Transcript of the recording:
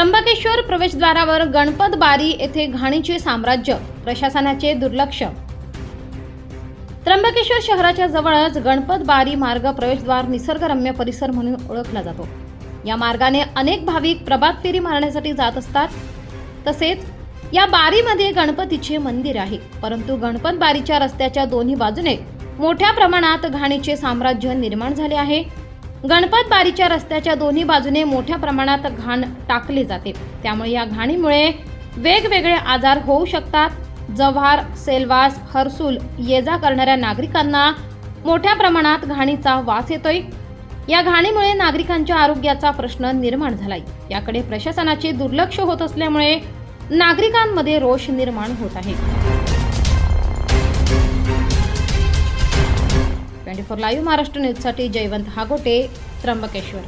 त्र्यंबकेश्वर प्रवेशद्वारावर गणपत बारी येथे घाणीचे साम्राज्य प्रशासनाचे दुर्लक्ष. त्र्यंबकेश्वर शहराच्या जवळच गणपत बारी मार्ग प्रवेशद्वार निसर्गरम्य परिसर म्हणून ओळखला जातो. या मार्गाने अनेक भाविक प्रभात फेरी मारण्यासाठी जात असतात. तसेच या बारीमध्ये गणपतीचे मंदिर आहे. परंतु गणपत बारीच्या रस्त्याच्या दोन्ही बाजूने मोठ्या प्रमाणात घाणीचे साम्राज्य निर्माण झाले आहे. गणपत बारीच्या रस्त्याच्या दोन्ही बाजूने मोठ्या प्रमाणात घाण टाकली जाते. त्यामुळे या घाणीमुळे वेगवेगळे आजार होऊ शकतात. जव्हार सेलवास हरसूल ये जा करणाऱ्या नागरिकांना मोठ्या प्रमाणात घाणीचा वास येतोय. या घाणीमुळे नागरिकांच्या आरोग्याचा प्रश्न निर्माण झालाय. याकडे प्रशासनाचे दुर्लक्ष होत असल्यामुळे नागरिकांमध्ये रोष निर्माण होत आहे. ट्वेंटी फोर लाईव्ह महाराष्ट्र न्यूजसाठी जयवंत हागोटे त्र्यंबकेश्वर.